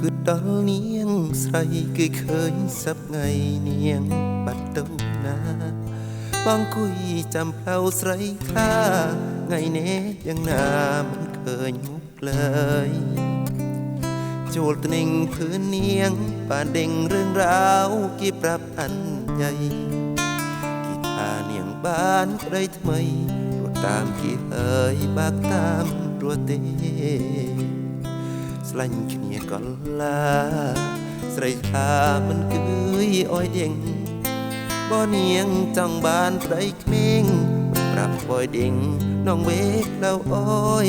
គិតដល់នាងស្រីគឺឃើញសប្ងៃនាងបាត់ទៅណាបងគួយចាំផ្លូវស្រីថាថ្ងៃនេះយ៉ាងណាមិនឃើញមុខលើយជួលត្នឹងភឿននាងបានដេញរឿងរ៉ាវគេប្រាប់អញ្ញៃគេថានាងបានប្តីថ្មីរត់តាមគេហើយបាក់តាមរត់ទេ ស្លាញ់គ្នាកលឡា ស្រីថាមិនគឺយអយដេងបើនាងចង់បានប្តីក្មេងប្រាប់បយដេងនងវេក្លៅអើយ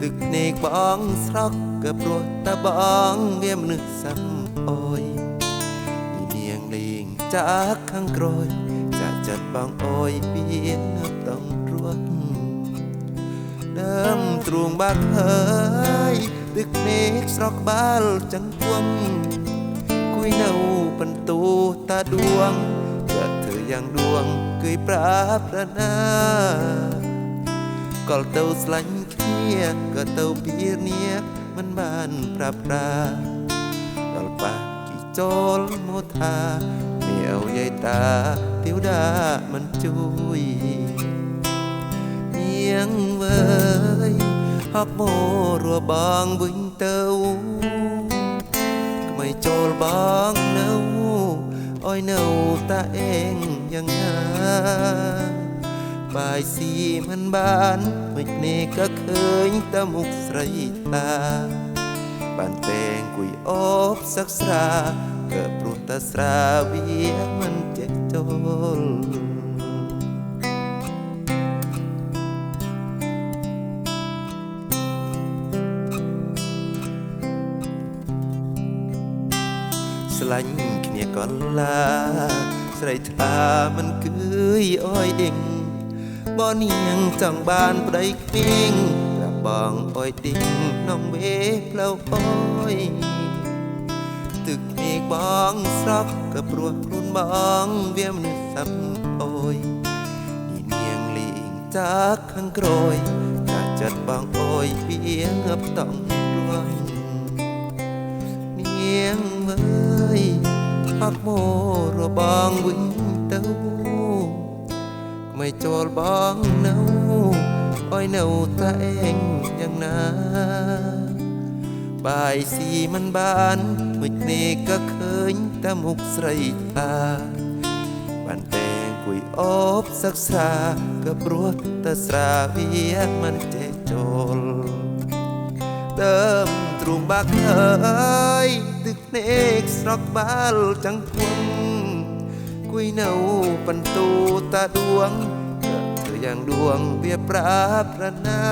ទឹកភ្នែកបងស្រក់ក៏ព្រោះតែបងវាមនុស្សសាំអើយនាងលេងចាកខាងក្រោយចាក់ចិត្តបងអើយពីនៅតង់រួតដើមទ្រូងបាត់ហើយ ទឹកភ្នែកស្រក់បាល់ចឹងគំគួយនៅបន្ទូតាដួងក៏ធ្វើយ៉ាងដួងគួយប្រាប់រណាក៏ បានប្រាប់ប្រាដល់ប៉ះគីចូលមកថាមាវយាយតាទៀវតាមិនជួយនាងវើយហប់មរួបងវិញទៅក្មិនចូលបងនៅអយនៅតាអេងយ៉ាងណាបាយស៊ីមិនបានមិននេះក៏ឃើញតែមុខស្រីតាបានតែងគួយអបសិក្សាក៏ព្រោះតែស្រាវាមិនចេះចូល ស្លាញ់គ្នាក៏ឡាស្រីថាមិនគឿយអយដេញបនាងចង់បានប្តីក្មេងប្រាប់បងអយដេញនងវេផ្លូវអយទឹកភ្នែកបងស្រក់ក៏ព្រោះខ្លួនបងវាមនុស្សសាប់អយនេះនាងលេងចាក់ខាងក្រោយចាក់ចិត្តបងអយពីងឹបតង់រួងនាងមើយ ហត់មរបងវិញទៅមិនចូលបងនៅអយនៅតែឯងយ៉ាងណា បាយស៊ីមិនបានមួយនេះក៏ឃើញតែមុខស្រីតាបានតែងគួយអបសិក្សាក៏ព្រោះតែស្រាវាមិនចេះចូលដើមទ្រូងបាក់ហើយ nek srok bal cang puang Kui nau pentu ta duang Ke yang duang bia pra prana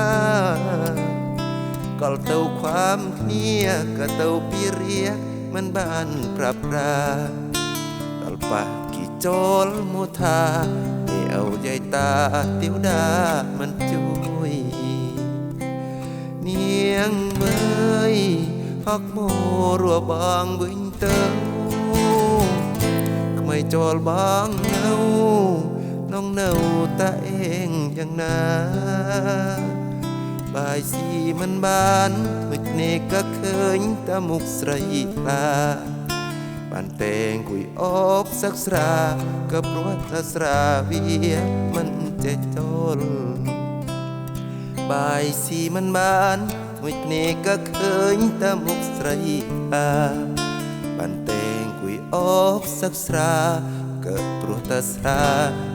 Kal tau kwam knia ka tau piria Man ban pra pra Talpa ki jol muta Ni au jai ta tiu da man chui Niang mời គ្នាក៏ទៅពីរៀកមិនបានប្រាប់ប្រាដល់ប៉ះគីចូលមកថានេះអោយាយតាទៀវតាមិនជួយនាងមើយហកមករួបងវិញទៅក្មិនចូលបងនៅនងនៅតែឯងយ៉ាងណាបាយស៊ីមិនបានមួយនេះក៏ឃើញតែមុខស្រីតាបានតែងគួយអបសិក្សាក៏ព្រោះតែស្រាវាមិនចេះចូលបាយស៊ីមិនបាន មួយនេះក៏ឃើញតែមុខស្រីតាបានតែងគួយអបសិក្សាក៏ព្រោះតែស្រា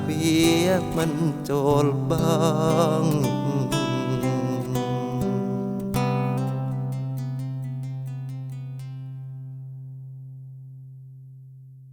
វាមិនចូលបង